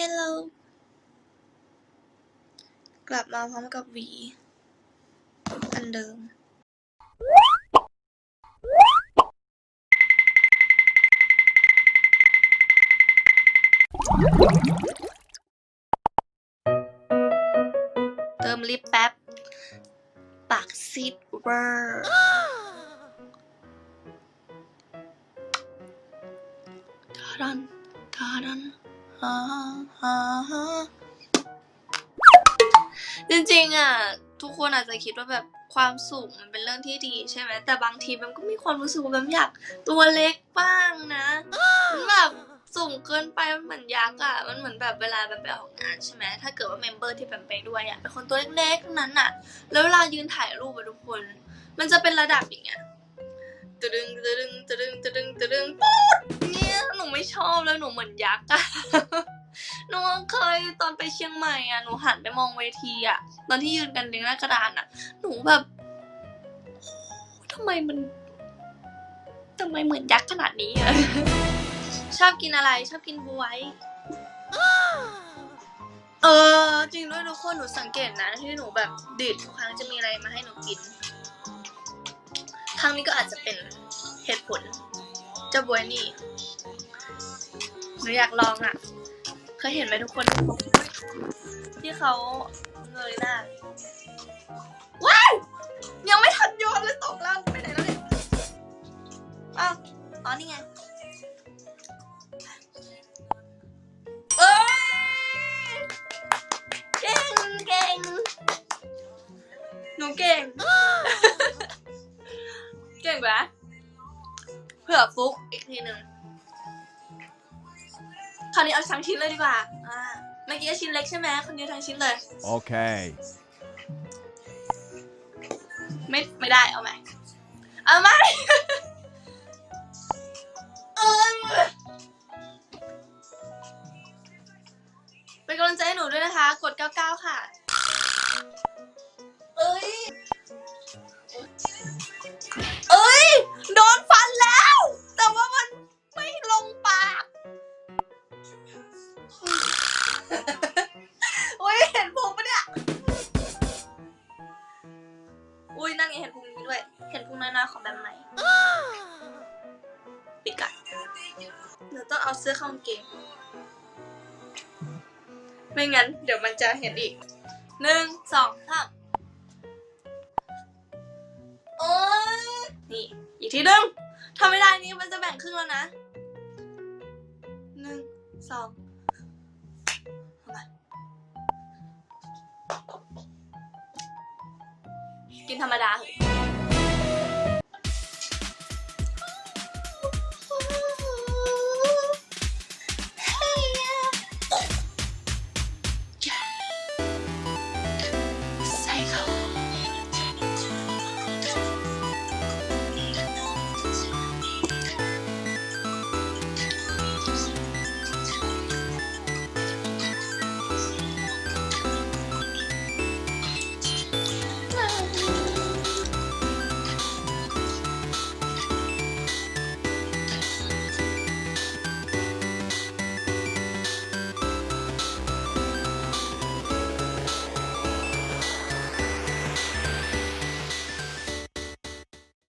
Hello กลับมาพร้อมกับหวี อันเดิม เติมลิปแป๊บ ปากซีดเวอร์ทาดันทาดันฮ่าฮ่าฮ่า จริงๆอะ ทุกคนอาจจะคิดว่าแบบความสูงมันเป็นเรื่องที่ดีใช่ไหมแต่บางทีมันก็มีความรู้สึกว่าแบบอยากตัวเล็กบ้างนะมันแบบสูงเกินไปมันเหมือนยักษ์อะ มันเหมือนแบบเวลาแบบไปออกงานใช่ไหมถ้าเกิดว่าเมมเบอร์ที่แบบไปด้วยอะเป็นคนตัวเล็กๆทั้งนั้นอะ แล้วเวลายืนถ่ายรูปอะทุกคน มันจะเป็นระดับอย่างเงี้ย ตะดึงตะดึงตะดึงตะดึงตะดึงปุ๊ดเนี่ยหนูไม่ชอบแล้วหนูเหมือนยักษ์อะหนูเคยตอนไปเชียงใหม่อะหนูหันไปมองเวทีอะตอนที่ยืนกันเรียงหน้ากระดานอะหนูแบบทำไมมันทำไมเหมือนยักษ์ขนาดนี้อะชอบกินอะไรชอบกินบวยเออจริงด้วยทุกคนหนูสังเกตนะที่หนูแบบดื่มทุกครั้งจะมีอะไรมาให้หนูกิน รั้งนี้ก็อาจจะเป็นเหตุผล เจ้าบวยนี่หนูอยากลองอะ เคยเห็นไหมทุกคนที่เขาเงยหน้าว้าวยังไม่ทันโยนเลยตกแล้วไปไหนแล้วเนี่ยอ้าวอ๋อนี่ไงเอ้ยเก่งเก่งหนูเก่ง เก่งปะเผื่อฟุกอีกทีหนึ่งคราวนี้เอาทั้งชิ้นเลยดีกว่าอ่าเมื่อกี้ชิ้นเล็กใช่ไหมคนนี้ทั้งชิ้นเลย Okay. ไม่ไม่ได้เอาไหมเอาไหมเออเป็นกำลังใจให้หนูด้วยนะคะ กด 99 ค่ะังเห็นพุงนี้ด้วย เห็นพุงน้อยๆของแบบไหนปิดกันเดี๋ยวต้องเอาเสื้อเข้ากางเกง ไม่งั้น เดี๋ยวมันจะเห็นอีก หนึ่ง สองสามโอ้ยนี่ อีกทีหนึงทำไม่ได้นี่มันจะแบ่งครึ่งแล้วนะ หนึ่ง สองเอาม กินธรรมดาเหอะ